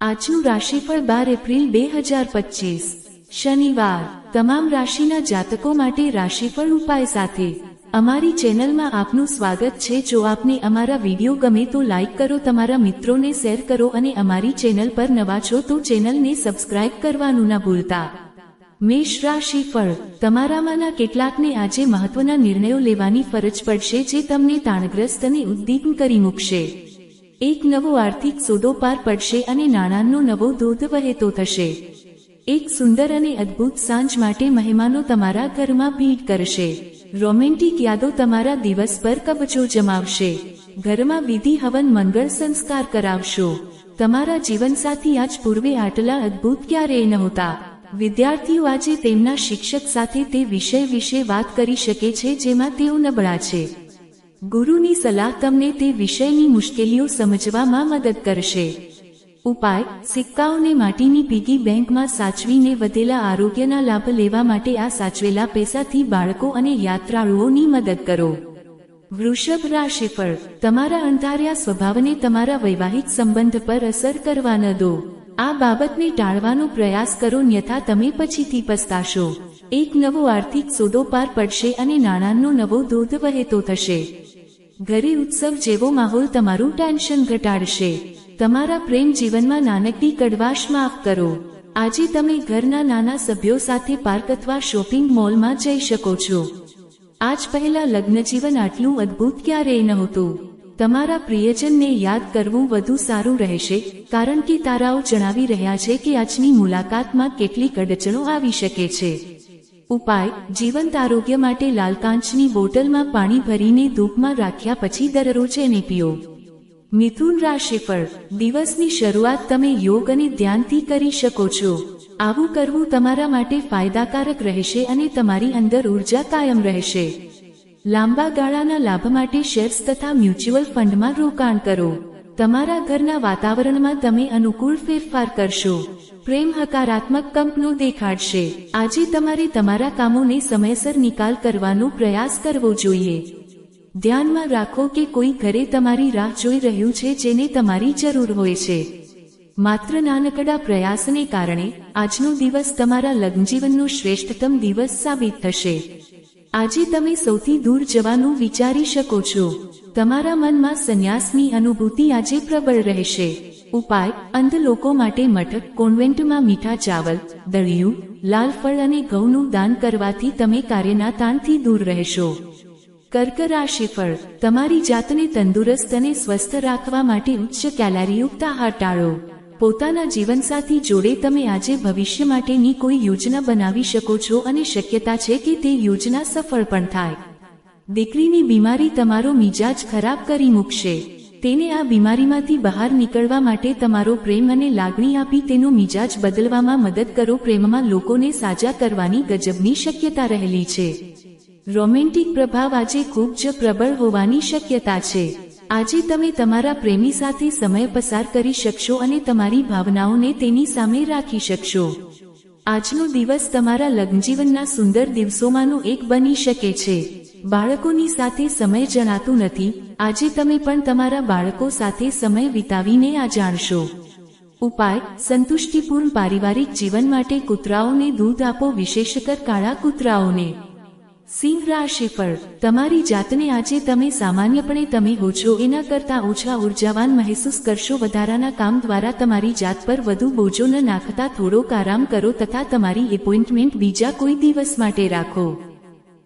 આજનું રાશિફળ બાર એપ્રિલ બે હજાર પચીસ. શનિવાર. તમામ રાશિના જાતકો માટે રાશિફળ ઉપાય સાથે. અમારી ચેનલમાં આપનું સ્વાગત છે. જો આપને અમારા વીડિયો ગમે તો લાઈક કરો, તમારા મિત્રોને શેર કરો અને અમારી ચેનલ પર નવા છો તો ચેનલને સબસ્ક્રાઇબ કરવાનું ના ભૂલતા. મેષ રાશિફળ તમારામાંના કેટલાકને આજે મહત્વના નિર્ણયો લેવાની ફરજ પડશે જે તમને તાણગ્રસ્ત અને ઉદ્દીપન કરી મૂકશે. એક નવો આર્થિક સોદો પાર પડશે અને નાણાંનો નવો ધોધ વહેતો થશે. એક સુંદર અને અદ્ભુત સાંજ માટે મહેમાનો તમારા ઘરમાં ભીડ કરશે. રોમેન્ટિક યાદો તમારા દિવસ પર કબજો જમાવશે. ઘરમાં વિધિ, હવન, મંગળ સંસ્કાર કરાવશો. તમારા જીવનસાથી આજ પૂર્વે આટલા અદ્ભુત ક્યારેય નહોતા. વિદ્યાર્થીઓ આજે તેમના શિક્ષક સાથે તે વિષય વિશે વાત કરી શકે છે જેમાં તેઓ નબળા છે. ગુરુની સલાહ તમને તે વિષયની મુશ્કેલીઓ સમજવામાં મદદ કરશે. ઉપાય, સિક્કાઓને માટીની પીગી બેંકમાં સાચવીને વધેલા આરોગ્યના લાભ લેવા માટે આ સાચવેલા પૈસાથી બાળકો અને યાત્રાળુઓની મદદ કરો. વૃષભ રાશિફળ તમારા અંધાર્યા સ્વભાવને તમારા વૈવાહિક સંબંધ પર અસર કરવા ન દો. આ બાબતને ટાળવાનો પ્રયાસ કરો, ન્યથા તમે પછીથી પસ્તાશો. એક નવો આર્થિક સોદો પાર પડશે અને નાણાંનો નવો ધોધ વહેતો થશે. ઘરે ઉત્સવ જેવો માહોલ તમારું ટેન્શન ઘટાડશે. તમારા પ્રેમ જીવનમાં નાનકડી કડવાશ માફ કરો. આજે તમે ઘરના નાના સભ્યો સાથે પાર્ક અથવા શોપિંગ મોલમાં જઈ શકો છો. આજ પહેલા લગ્નજીવન આટલું અદ્ભુત ક્યારેય નહોતું. તમારા પ્રિયજનને યાદ કરવું વધુ સારું રહેશે, કારણ કે તારાઓ જણાવી રહ્યા છે કે આજની મુલાકાતમાં કેટલીક અડચણો આવી શકે છે. ઉપાય, જીવંત આરોગ્ય માટે લાલ કાંચની બોટલમાં પાણી ભરીને ધૂપમાં રાખ્યા પછી દરરોજ એને પીઓ. મિથુન રાશિફળ દિવસની શરૂઆત તમે યોગ અને ધ્યાનથી કરી શકો છો. આવું કરવું તમારા માટે ફાયદાકારક રહેશે અને તમારી અંદર ઊર્જા કાયમ રહેશે. લાંબા ગાળાના લાભ માટે શેર્સ તથા મ્યુચ્યુઅલ ફંડમાં રોકાણ કરો. તમારા ઘરના વાતાવરણમાં તમે અનુકૂળ ફેરફાર કરશો. પ્રેમ હકારાત્મક કંપનું દેખાડશે. આજે તમારે તમારા કામોને સમયસર નિકાલ કરવાનો પ્રયાસ કરવો જોઈએ. ધ્યાનમાં રાખો કે કોઈ ઘરે તમારી રાહ જોઈ રહ્યું છે જેને તમારી જરૂર હોય છે. માત્ર નાનકડા પ્રયાસને કારણે આજનો દિવસ તમારા લગ્નજીવનનો શ્રેષ્ઠતમ દિવસ સાબિત થશે. આજે તમે સૌથી દૂર જવાનું વિચારી શકો છો. તમારા મનમાં સંન્યાસની અનુભૂતિ આજે પ્રબળ રહેશે. ઉપાય, અંધ લોકો માટે મઠ કોન્વેન્ટમાં મીઠા ચાવલ દળિયું લાલ ફળ અને ઘઉંનું દાન કરવાથી તમે કાર્યના તાણથી દૂર રહેશો. કર્ક રાશિફળ તમારી જાતને તંદુરસ્ત અને સ્વસ્થ રાખવા માટે ઉચ્ચ કેલરીયુક્ત આહાર ટાળો. પોતાના જીવનસાથી જોડે તમે આજે ભવિષ્ય માટેની કોઈ યોજના બનાવી શકો છો અને શક્યતા છે કે તે યોજના સફળ પણ થાય. દીકરીની બીમારી તમારો મિજાજ ખરાબ કરી મૂકશે. તેને આ બીમારીમાંથી બહાર નીકળવા માટે તમારો પ્રેમ અને લાગણી આપી તેનો મિજાજ બદલવામાં મદદ કરો. પ્રેમમાં લોકોને સાજા કરવાની ગજબની શક્યતા રહેલી છે. રોમેન્ટિક પ્રભાવ આજે ખૂબ જ પ્રબળ હોવાની શક્યતા છે. આજે તમે તમારા પ્રેમી સાથે સમય પસાર કરી શકશો અને તમારી ભાવનાઓને તેની સામે રાખી શકશો. આજનો દિવસ તમારા લગ્નજીવનના સુંદર દિવસોમાંનો એક બની શકે છે. બાળકોની સાથે સમય જણાતું નથી, આજે તમે પણ તમારા બાળકો સાથે સમય વિતાવીને આ જાણશો. ઉપાય, સંતુષ્ટિપૂર્ણ પારિવારિક જીવન માટે કૂતરાઓને દૂધ આપો, વિશેષકર કાળા કૂતરાઓને. સિંહ પર, તમારી જાતને આજે તમે સામાન્યપણે તમે હો છો, એના કરતા ઓછા ઉર્જાવાન મહેસૂસ કરશો, વધારાના કામ દ્વારા તમારી જાત પર વધુ બોજો ન નાખતા, થોડોક આરામ કરો તથા તમારી એપોઇન્ટમેન્ટ બીજા કોઈ દિવસ માટે રાખો.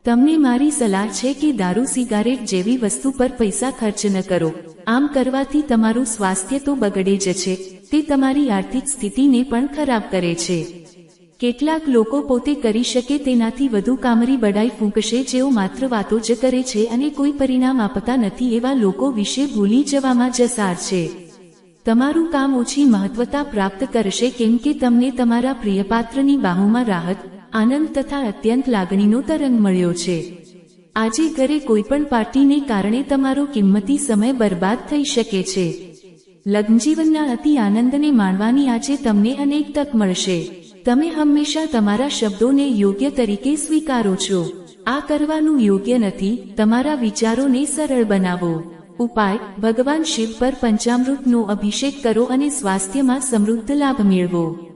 તમને મારી સલાહ છે કે દારૂ સિગારેટ જેવી વસ્તુ પર પૈસા ખર્ચ ન કરો. આમ કરવાથી તમારું સ્વાસ્થ્ય તો બગડે જ છે. તે તમારી આર્થિક સ્થિતિને પણ ખરાબ કરે છે. કેટલાક લોકો પોતે કરી શકે તેનાથી વધુ કામરી બડાઈ ફૂંકશે જેઓ માત્ર વાતો જ કરે છે અને કોઈ પરિણામ આપતા નથી એવા લોકો વિશે ભૂલી જવામાં જસાર છે. તમારું કામ ઓછી મહત્વતા પ્રાપ્ત કરશે કેમ કે તમને તમારા પ્રિયપાત્રની બાહુમાં રાહત આનંદ તથા અત્યંત લાગણીનો તરંગ મળ્યો છે. આજે ઘરે કોઈપણ પાર્ટીને કારણે તમારો કિંમતી સમય બરબાદ થઈ શકે છે. લગ્નજીવનના અતિ આનંદને માણવાની આજે તમને અનેક તક મળશે. તમે હંમેશા તમારા શબ્દોને યોગ્ય તરીકે સ્વીકારો છો. આ કરવાનું યોગ્ય નથી, તમારા વિચારોને સરળ બનાવો. ઉપાય, ભગવાન શિવ પર પંચામૃતનો અભિષેક કરો અને સ્વાસ્થ્યમાં સમૃદ્ધ લાભ મેળવો.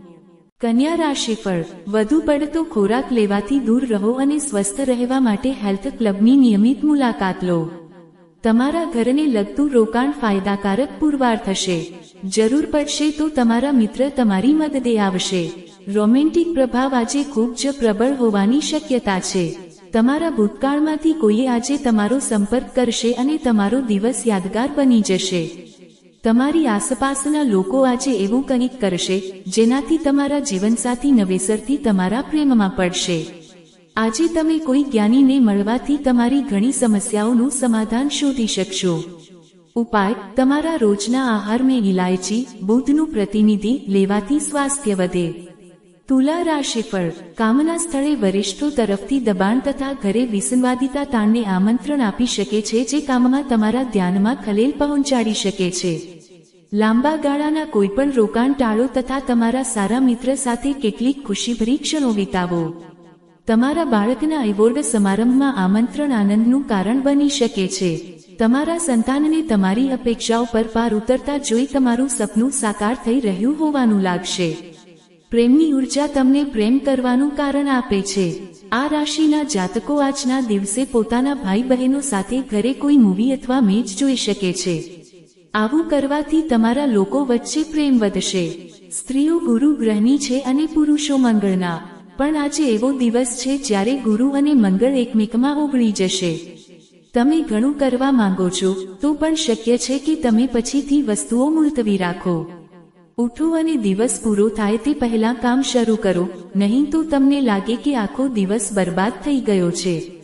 કન્યા રાશિફળ વધુ પડતો ખોરાક લેવાથી દૂર રહો અને સ્વસ્થ રહેવા માટે હેલ્થ ક્લબની નિયમિત મુલાકાત લો. તમારા ઘરને લગતું રોકાણ ફાયદાકારક પુરવાર થશે. જરૂર પડશે તો તમારા મિત્ર તમારી મદદે આવશે. રોમેન્ટિક પ્રભાવ આજે ખૂબ જ પ્રબળ હોવાની શક્યતા છે. તમારા ભૂતકાળમાંથી કોઈએ આજે તમારો સંપર્ક કરશે અને તમારો દિવસ યાદગાર બની જશે. તમારી આસપાસના લોકો આજે એવું કંઈક કરશે, જેનાથી તમારા જીવનસાથી નવેસરથી તમારા પ્રેમમાં પડશે. આજે તમે કોઈ જ્ઞાનીને મળવાથી તમારી ઘણી સમસ્યાઓનું સમાધાન શોધી શકશો. ઉપાય, તમારા રોજના આહારમાં ઇલાયચી બુધનું પ્રતિનિધિ લેવાથી સ્વાસ્થ્ય વધે. તુલા રાશિફળ, કામના સ્થળે વરિષ્ઠો તરફથી દબાણ તથા ઘરે વિસંવાદિતા તાણને આમંત્રણ આપી શકે છે જે કામમાં તમારા ધ્યાનમાં ખલેલ પહોંચાડી શકે છે. લાંબા ગાળાના કોઈપણ રોકાણ ટાળો તથા તમારા સારા મિત્ર સાથે કેટલીક ખુશીભરી ક્ષણો વિતાવો. તમારા બાળકના એવોર્ડ સમારંભમાં આમંત્રણ આનંદનું કારણ બની શકે છે. તમારા સંતાનને તમારી અપેક્ષાઓ પર પાર ઉતરતા જોઈ તમારું સપનું સાકાર થઈ રહ્યું હોવાનું લાગશે. પ્રેમની ઊર્જા તમને પ્રેમ કરવાનું કારણ આપે છે. આ રાશિના જાતકો આજના દિવસે પોતાના ભાઈ બહેનો સાથે ઘરે કોઈ મૂવી અથવા મેચ જોઈ શકે છે. આવું કરવાથી તમારા લોકો વચ્ચે પ્રેમ વધશે. સ્ત્રીઓ ગુરુ ગ્રહની છે અને પુરુષો મંગળના. પણ આજે એવો દિવસ છે જ્યારે ગુરુ અને મંગળ એકમેકમાં ઓગળી જશે. તમે ઘણું કરવા માંગો છો, તો પણ શક્ય છે કે તમે પછીથી વસ્તુઓ મુલતવી રાખો. ઉઠો અને દિવસ પૂરો થાય તે પહેલા કામ શરૂ કરો, નહીં તો તમને લાગે કે આખો દિવસ બરબાદ થઈ ગયો છે.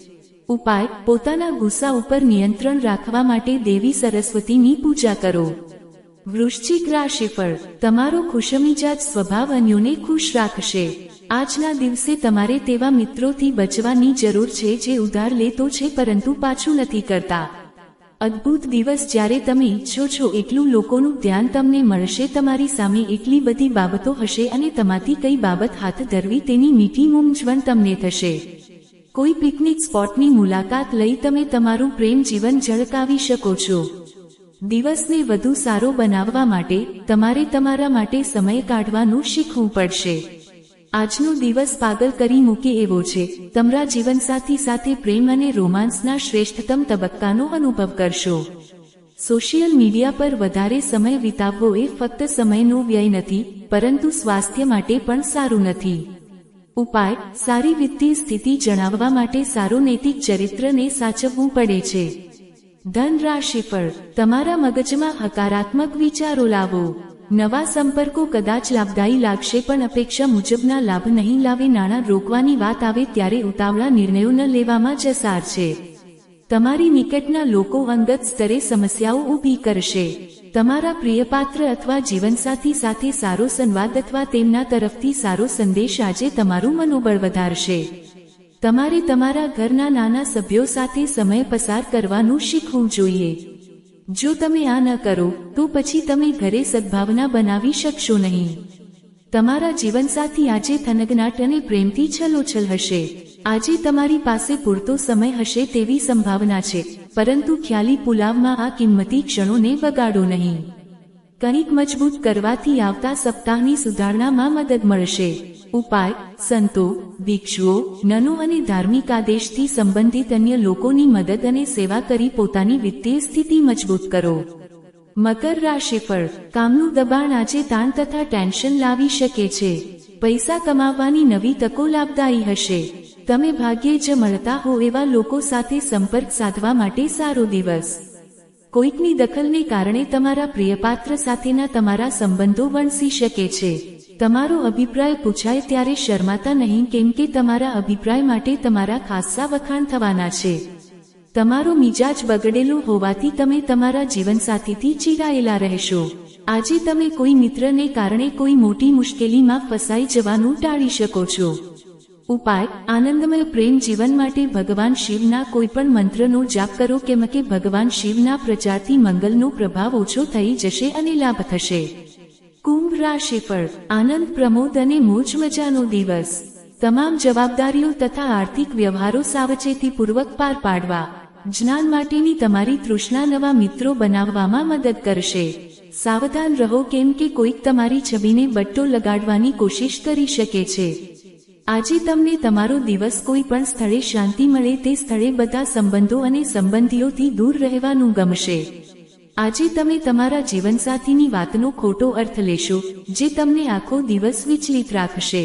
ઉપાય, પોતાના ગુસ્સા ઉપર નિયંત્રણ રાખવા માટે દેવી સરસ્વતીની પૂજા કરો. વૃશ્ચિક રાશિફળ, તમારો ખુશમીજાત સ્વભાવ અન્યોને ખુશ રાખશે. આજના દિવસે તમારે તેવા મિત્રોથી બચવાની જરૂર છે જે ઉધાર લેતો છે પરંતુ પાછું નથી કરતા. અદ્ભુત દિવસ જ્યારે તમે ઈચ્છો છો એટલું લોકોનું ધ્યાન તમને મળશે, તમારી સામે એટલી બધી બાબતો હશે અને તમાથી કઈ બાબત હાથ ધરવી તેની મીઠી મૂંઝવણ તમને થશે. કોઈ પિકનિક સ્પોટની મુલાકાત લઈ તમે તમારું પ્રેમ જીવન ઝળકાવી શકો છો. દિવસને વધુ સારો બનાવવા માટે તમારે તમારા માટે સમય કાઢવાનું શીખવું પડશે. આજનો દિવસ પાગલ કરી મૂકે એવો છે. તમારા જીવનસાથી સાથે પ્રેમ અને રોમાન્સના શ્રેષ્ઠતમ તબક્કાનો અનુભવ કરશો. સોશિયલ મીડિયા પર વધારે સમય વિતાવવો એ ફક્ત સમયનો વ્યય નથી, પરંતુ સ્વાસ્થ્ય માટે પણ સારું નથી. ઉપાય, સારી વિત્તીય સ્થિતિ જણાવવા માટે સારું નૈતિક ચરિત્રને સાચવવું પડે છે. ધન રાશિફળ તમારા મગજમાં હકારાત્મક વિચારો લાવો. નવા સંપર્કો કદાચ લાભદાયી લાગશે પણ અપેક્ષા મુજબના લાભ નહીં લાવે, નાણાં રોકવાની વાત આવે ત્યારે ઉતાવળા નિર્ણયો ન લેવામાં જસાર છે. તમારી નિકટના લોકો અંગત સ્તરે સમસ્યાઓ ઊભી કરશે. તમારા પ્રિયપાત્ર અથવા જીવનસાથી સાથે સારો સંવાદ અથવા તેમના તરફથી સારો સંદેશ આજે તમારું મનોબળ વધારશે. તમારે તમારા ઘરના નાના સભ્યો સાથે સમય પસાર કરવાનું શીખવું જોઈએ. જો તમે આ ન કરો, તો પછી તમે ઘરે સદભાવના બનાવી શકશો નહીં. તમારા જીવનસાથી આજે થનગનાટ અને પ્રેમથી છલોછલ હશે. આજે તમારી પાસે પૂરતો સમય હશે તેવી સંભાવના છે. પરંતુ ખ્યાલી પુલાવમાં આ કિંમતી ક્ષણોને બગાડો નહીં. કંઈક મજબૂત કરવાથી આવતા સપ્તાહની સુધારણામાં મદદ મળશે. ઉપાય, સંતો, ભિક્ષુઓ, નનો અને ધાર્મિક આદેશથી સંબંધિત અન્ય લોકોની મદદ અને સેવા કરી પોતાની વિત્તીય સ્થિતિ મજબૂત કરો. મકર રાશિફળ કામનું દબાણ આજે તાણ તથા ટેન્શન લાવી શકે છે. પૈસા કમાવવાની નવી તકો લાભદાયી હશે. તમે ભાગ્યે જ મળતા હો એવા લોકો સાથે સંપર્ક સાધવા માટે સારો દિવસ. કોઈકની દખલને કારણે તમારા પ્રિયપાત્ર સાથેના તમારા સંબંધો વણસી શકે છે. તમારો અભિપ્રાય પૂછાય ત્યારે શરમાતા નહીં કેમ કે તમારા અભિપ્રાય માટે તમારા ખાસ્સા વખાણ થવાના છે. તમારો મિજાજ બગડેલો હોવાથી તમે તમારા જીવનસાથીથી ચીડાયેલા રહેશો. આજે તમે કોઈ મિત્રને કારણે કોઈ મોટી મુશ્કેલીમાં ફસાઈ જવાનું ટાળી શકો છો. ઉપાય, આનંદમય પ્રેમ જીવન માટે ભગવાન શિવના કોઈ પણ મંત્રનો જાપ કરો કેમ કે ભગવાન શિવના પ્રચારથી મંગલનો પ્રભાવ ઓછો થઈ જશે અને લાભ થશે. કુંભ રાશિફળ આનંદ પ્રમોદ અને મોજ મજાનો દિવસ. તમામ જવાબદારીઓ તથા આર્થિક વ્યવહારો સાવચેતીપૂર્વક પાર પાડવા. જ્ઞાન માટેની તમારી તૃષ્ણા નવા મિત્રો બનાવવામાં મદદ કરશે. સાવધાન રહો કેમ કે કોઈક તમારી છબીને બટ્ટો લગાડવાની કોશિશ કરી શકે છે. આજે તમને તમારો દિવસ કોઈ પણ સ્થળે શાંતિ મળે તે સ્થળે બધા સંબંધો અને સંબંધીઓથી દૂર રહેવાનું ગમશે. આજે તમે તમારા જીવનસાથીની વાતનો ખોટો અર્થ લેશો, જે તમને આખો દિવસ વિચલિત રાખશે.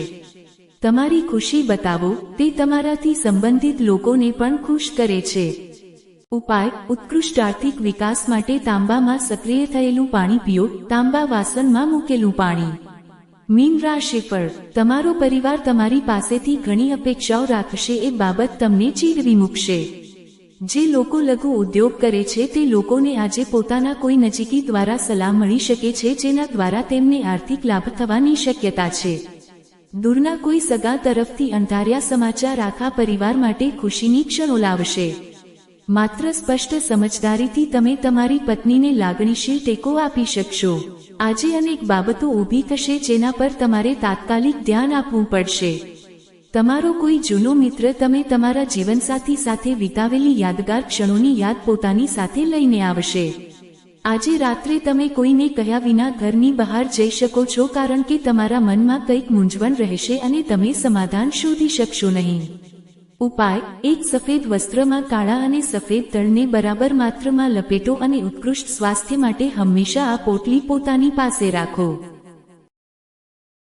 તમારી ખુશી બતાવો, તે તમારાથી સંબંધિત લોકોને પણ ખુશ કરે છે. ઉપાય, ઉત્કૃષ્ટ આર્થિક વિકાસ માટે તાંબામાં સક્રિય થયેલું પાણી પીઓ, તાંબા વાસણમાં મૂકેલું પાણી. મીન રાશિ પર તમારો પરિવાર તમારી પાસેથી ઘણી અપેક્ષાઓ રાખશે, એ બાબત તમને ચીડવી મૂકશે. જે લોકો લઘુ ઉદ્યોગ કરે છે, તે લોકોને આજે પોતાના કોઈ નજીકી દ્વારા સલાહ મળી શકે છે, જેના દ્વારા તેમને આર્થિક લાભ થવાની શક્યતા છે. દૂરના કોઈ સગા તરફથી અંધાર્યા સમાચાર આખા પરિવાર માટે ખુશીની ક્ષણો લાવશે. માત્ર સ્પષ્ટ સમજદારીથી તમે તમારી પત્નીને લાગણીશીલ ટેકો આપી શકશો. આજે અનેક બાબતો ઊભી થશે જેના પર તમારે તાત્કાલિક ધ્યાન આપવું પડશે. તમારો કોઈ જૂનો મિત્ર તમે તમારા જીવનસાથી સાથે વિતાવેલી યાદગાર ક્ષણોની યાદ પોતાની સાથે લઈને આવશે. આજે રાત્રે તમે કોઈને કહ્યા વિના ઘરની બહાર જઈ શકો છો કારણ કે તમારા મનમાં કંઈક મૂંઝવણ રહેશે અને તમે સમાધાન શોધી શકશો નહીં. ઉપાય, એક સફેદ વસ્ત્રમાં કાળા અને સફેદ તળને બરાબર માત્રામાં લપેટો અને ઉત્કૃષ્ટ સ્વાસ્થ્ય માટે હંમેશા આ પોટલી પોતાની પાસે રાખો.